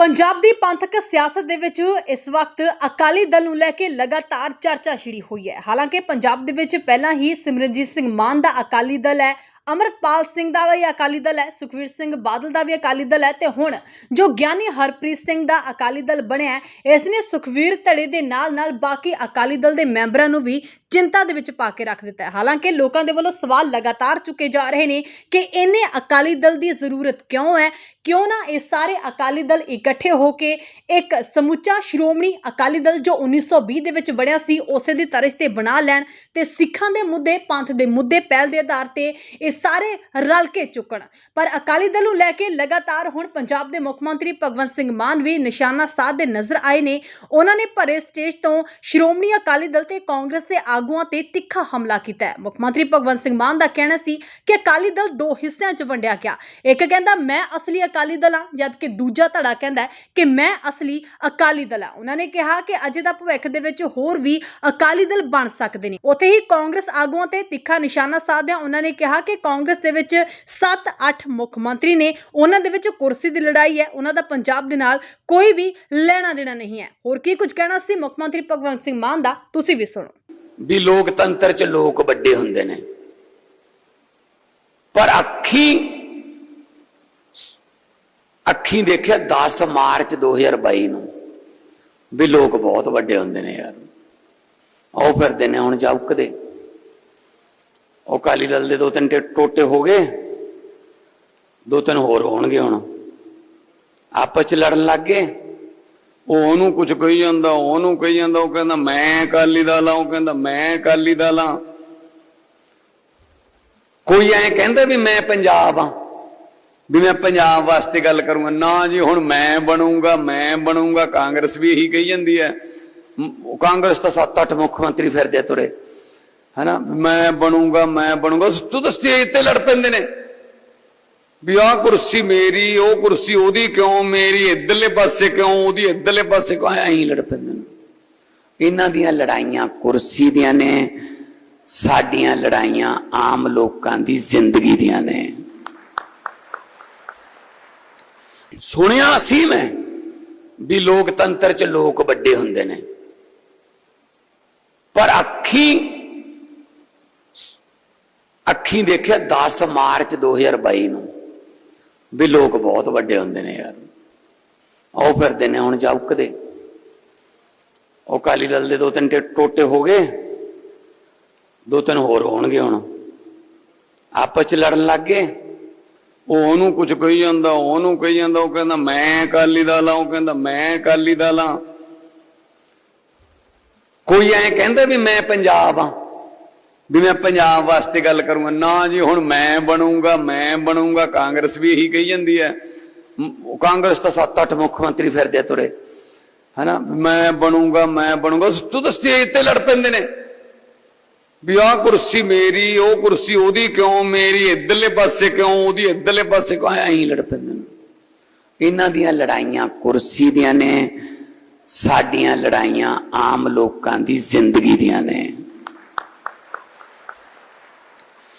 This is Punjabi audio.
ਪੰਜਾਬ ਦੀ ਪੰਥਕ ਸਿਆਸਤ ਦੇ ਵਿੱਚ ਇਸ ਵਕਤ ਅਕਾਲੀ ਦਲ ਨੂੰ ਲੈ ਕੇ ਲਗਾਤਾਰ ਚਰਚਾ ਛਿੜੀ ਹੋਈ ਹੈ। ਹਾਲਾਂਕਿ ਪੰਜਾਬ ਦੇ ਵਿੱਚ ਪਹਿਲਾਂ ਹੀ ਸਿਮਰਨਜੀਤ ਸਿੰਘ ਮਾਨ ਦਾ ਅਕਾਲੀ ਦਲ ਹੈ ਅਮਰਤਪਾਲ ਸਿੰਘ ਦਾ ਵੀ ਅਕਾਲੀ ਦਲ ਹੈ, ਸੁਖਵੀਰ ਸਿੰਘ ਬਾਦਲ ਦਾ ਵੀ ਅਕਾਲੀ ਦਲ ਹੈ ਤੇ ਹੁਣ ਜੋ ਗਿਆਨੀ ਹਰਪ੍ਰੀਤ ਸਿੰਘ ਦਾ ਅਕਾਲੀ ਦਲ ਬਣਿਆ ਇਸ ਨੇ ਸੁਖਵੀਰ ਧੜੇ ਦੇ ਨਾਲ ਨਾਲ ਬਾਕੀ ਅਕਾਲੀ ਦਲ ਦੇ ਮੈਂਬਰਾਂ ਨੂੰ ਵੀ ਚਿੰਤਾ ਦੇ ਵਿੱਚ ਪਾ ਕੇ ਰੱਖ ਦਿੱਤਾ ਹੈ। ਹਾਲਾਂਕਿ ਲੋਕਾਂ ਦੇ ਵੱਲੋਂ ਸਵਾਲ ਲਗਾਤਾਰ ਚੁੱਕੇ ਜਾ ਰਹੇ ਨੇ ਕਿ ਇਹਨੇ ਅਕਾਲੀ ਦਲ ਦੀ ਜ਼ਰੂਰਤ ਕਿਉਂ ਹੈ? ਕਿਉਂ ਨਾ ਇਹ ਸਾਰੇ ਅਕਾਲੀ ਦਲ ਇਕੱਠੇ ਹੋ ਕੇ ਇੱਕ ਸਮੁੱਚਾ ਸ਼੍ਰੋਮਣੀ ਅਕਾਲੀ ਦਲ ਜੋ 1920 ਦੇ ਵਿੱਚ ਬਣਿਆ ਸੀ, ਉਸੇ ਦੀ ਤਰਜ਼ ਤੇ ਬਣਾ ਲੈਣ ਤੇ ਸਿੱਖਾਂ ਦੇ ਮੁੱਦੇ, ਪੰਥ ਦੇ ਮੁੱਦੇ ਪਹਿਲ ਦੇ ਆਧਾਰ ਤੇ ਇਹ ਸਾਰੇ ਰਲ ਕੇ ਚੁੱਕਣ। ਪਰ ਅਕਾਲੀ ਦਲ ਨੂੰ ਲੈ ਕੇ ਲਗਾਤਾਰ ਹੁਣ ਪੰਜਾਬ ਦੇ ਮੁੱਖ ਮੰਤਰੀ ਭਗਵੰਤ ਸਿੰਘ ਮਾਨ ਵੀ ਨਿਸ਼ਾਨਾ ਸਾਧਦੇ ਨਜ਼ਰ ਆਏ ਨੇ। ਉਹਨਾਂ ਨੇ ਭਰੇ ਸਟੇਜ ਤੋਂ ਸ਼੍ਰੋਮਣੀ ਅਕਾਲੀ ਦਲ ਤੇ ਕਾਂਗਰਸ ਦੇ ਆਗੂਆਂ ਤੇ ਤਿੱਖਾ ਹਮਲਾ ਕੀਤਾ ਹੈ। ਮੁੱਖ ਮੰਤਰੀ ਭਗਵੰਤ ਸਿੰਘ ਮਾਨ ਦਾ ਕਹਿਣਾ ਸੀ ਕਿ ਅਕਾਲੀ ਦਲ ਦੋ ਹਿੱਸਿਆਂ 'ਚ ਵੰਡਿਆ ਗਿਆ। ਇੱਕ ਕਹਿੰਦਾ, ਮੈਂ ਅਸਲੀ ਅਕਾਲੀ ਦਲ ਹਾਂ, ਜਦਕਿ ਦੂਜਾ ਧੜਾ ਕਹਿੰਦਾ ਕਿ, ਮੈਂ ਅਸਲੀ ਅਕਾਲੀ ਦਲ ਹਾਂ। ਉਹਨਾਂ ਨੇ ਕਿਹਾ ਕਿ ਅਜੇ ਦਾ ਭਵਿੱਖ ਦੇ ਵਿੱਚ ਹੋਰ ਵੀ ਅਕਾਲੀ ਦਲ ਬਣ ਸਕਦੇ ਨੇ। ਉੱਥੇ ਹੀ ਕਾਂਗਰਸ ਆਗੂਆਂ ਤੇ ਤਿੱਖਾ ਨਿਸ਼ਾਨਾ ਸਾਧਿਆ। ਉਹਨਾਂ ਨੇ ਕਿਹਾ ਕਿ ਕਾਂਗਰਸ ਦੇ ਵਿੱਚ 7-8 ਮੁੱਖ ਮੰਤਰੀ ਨੇ। ਉਹਨਾਂ ਦੇ ਵਿੱਚ ਕੁਰਸੀ ਦੀ ਲੜਾਈ ਹੈ। ਉਹਨਾਂ ਦਾ ਪੰਜਾਬ ਦੇ ਨਾਲ ਕੋਈ ਵੀ ਲੈਣਾ ਦੇਣਾ ਨਹੀਂ ਹੈ। ਹੋਰ ਕੀ ਕੁਝ ਕਹਿਣਾ ਸੀ ਮੁੱਖ ਮੰਤਰੀ ਭਗਵੰਤ ਸਿੰਘ ਮਾਨ ਦਾ? ਤੁਸੀਂ ਵੀ ਸੁਣੋ। ਵੀ ਲੋਕਤੰਤਰ ਚ ਲੋਕ ਵੱਡੇ ਹੁੰਦੇ ਨੇ। ਪਰ ਅੱਖੀ ਅੱਖੀ ਦੇਖਿਆ 10 ਮਾਰਚ 2022 ਨੂੰ ਵੀ ਲੋਕ ਬਹੁਤ ਵੱਡੇ ਹੁੰਦੇ ਨੇ ਯਾਰ। ਉਹ ਫਿਰਦੇ ਨੇ ਹੁਣ ਜਾਉਕਦੇ ਉਹ ਕਾਲੀ ਦਲ ਦੇ ਦੋ ਤਿੰਨ ਟੋਟੇ ਹੋ ਗਏ। ਦੋ ਤਿੰਨ ਹੋਰ ਹੋਣਗੇ ਹੁਣ। ਆਪਸ ਚ ਲੜਨ ਲੱਗ ਗਏ। ਉਹ ਉਹਨੂੰ ਕੁਝ ਕਹੀ ਜਾਂਦਾ, ਉਹਨੂੰ ਕਹੀ ਜਾਂਦਾ, ਉਹ ਕਹਿੰਦਾ, ਮੈਂ ਅਕਾਲੀ ਦਲ ਆ ਉਹ ਕਹਿੰਦਾ, ਮੈਂ ਅਕਾਲੀ ਦਲ ਆ ਕੋਈ ਐ ਕਹਿੰਦਾ ਵੀ ਮੈਂ ਪੰਜਾਬ ਆ ਵੀ ਮੈਂ ਪੰਜਾਬ ਵਾਸਤੇ ਗੱਲ ਕਰੂੰਗਾ। ਨਾ ਜੀ, ਹੁਣ ਮੈਂ ਬਣੂੰਗਾ ਮੈਂ ਬਣੂੰਗਾ, ਕਾਂਗਰਸ ਵੀ ਇਹੀ ਕਹੀ ਜਾਂਦੀ ਹੈ। ਕਾਂਗਰਸ ਤਾਂ ਸੱਤ ਅੱਠ ਮੁੱਖ ਮੰਤਰੀ ਫਿਰਦੇ ਤੁਰੇ। ਹਨਾ? ਮੈਂ ਬਣੂੰਗਾ ਮੈਂ ਬਣੂੰਗਾ, ਤੂੰ ਤਾਂ ਸਟੇਜ ਤੇ ਲੜ ਪੈਂਦੇ ਨੇ। ਵੀ ਆਹ ਕੁਰਸੀ ਮੇਰੀ, ਉਹ ਕੁਰਸੀ ਉਹਦੀ ਕਿਉਂ ਮੇਰੀ, ਇੱਧਰਲੇ ਪਾਸੇ ਕਿਉਂ, ਉਹਦੀ ਇੱਧਰਲੇ ਪਾਸੇ ਕਿਉਂ? ਐਂ ਹੀ ਲੜ ਪੈਂਦੇ ਨੇ। ਇਹਨਾਂ ਦੀਆਂ ਲੜਾਈਆਂ ਕੁਰਸੀ ਦੀਆਂ ਨੇ, ਸਾਡੀਆਂ ਲੜਾਈਆਂ ਆਮ ਲੋਕਾਂ ਦੀ ਜ਼ਿੰਦਗੀ ਦੀਆਂ ਨੇ। ਸੁਣਿਆ ਸੀ ਮੈਂ ਵੀ ਲੋਕਤੰਤਰ ਚ ਲੋਕ ਵੱਡੇ ਹੁੰਦੇ ਨੇ। ਪਰ ਅੱਖੀ ਅੱਖੀ ਦੇਖਿਆ 10 ਮਾਰਚ 2022 ਨੂੰ। ਵੀ ਲੋਕ ਬਹੁਤ ਵੱਡੇ ਹੁੰਦੇ ਨੇ ਯਾਰ। ਉਹ ਫਿਰਦੇ ਨੇ, ਹੁਣ ਜਾਉਕਦੇ ਉਹ ਕਾਲੀ ਦਲ ਦੇ ਦੋ ਤਿੰਨ ਟੇ- ਟੋਟੇ ਹੋ ਗਏ। ਦੋ ਤਿੰਨ ਹੋਰ ਹੋਣਗੇ ਹੁਣ। ਆਪਸ ਚ ਲੜਨ ਲੱਗ ਗਏ। ਉਹ ਉਹਨੂੰ ਕੁਝ ਕਹੀ ਜਾਂਦਾ ਉਹਨੂੰ ਕਹੀ ਜਾਂਦਾ, ਉਹ ਕਹਿੰਦਾ, ਮੈਂ ਅਕਾਲੀ ਦਲ ਆ ਉਹ ਕਹਿੰਦਾ, ਮੈਂ ਅਕਾਲੀ ਦਲ ਆ ਕੋਈ ਐ ਕਹਿੰਦਾ ਵੀ ਮੈਂ ਪੰਜਾਬ ਆ ਵੀ ਮੈਂ ਪੰਜਾਬ ਵਾਸਤੇ ਗੱਲ ਕਰੂੰਗਾ, ਨਾ ਜੀ ਹੁਣ ਮੈਂ ਬਣੂੰਗਾ ਮੈਂ ਬਣੂੰਗਾ, ਕਾਂਗਰਸ ਵੀ ਇਹੀ ਕਹੀ ਜਾਂਦੀ ਹੈ। ਕਾਂਗਰਸ ਤਾਂ ਸੱਤ ਅੱਠ ਮੁੱਖ ਮੰਤਰੀ ਫਿਰਦੇ ਤੁਰੇ। ਹਨਾ? ਮੈਂ ਬਣੂੰਗਾ ਮੈਂ ਬਣੂੰਗਾ, ਤੂੰ ਤਾਂ ਸਟੇਜ ਤੇ ਲੜ ਪੈਂਦੇ ਨੇ। ਵੀ ਆਹ ਕੁਰਸੀ ਮੇਰੀ, ਉਹ ਕੁਰਸੀ ਉਹਦੀ ਕਿਉਂ ਮੇਰੀ, ਇੱਧਰਲੇ ਪਾਸੇ ਕਿਉਂ, ਉਹਦੀ ਇੱਧਰਲੇ ਪਾਸੇ ਕਿਉਂ, ਐਂ ਹੀ ਲੜ ਪੈਂਦੇ ਨੇ। ਇਹਨਾਂ ਦੀਆਂ ਲੜਾਈਆਂ ਕੁਰਸੀ ਦੀਆਂ ਨੇ, ਸਾਡੀਆਂ ਲੜਾਈਆਂ ਆਮ ਲੋਕਾਂ ਦੀ ਜ਼ਿੰਦਗੀ ਦੀਆਂ ਨੇ।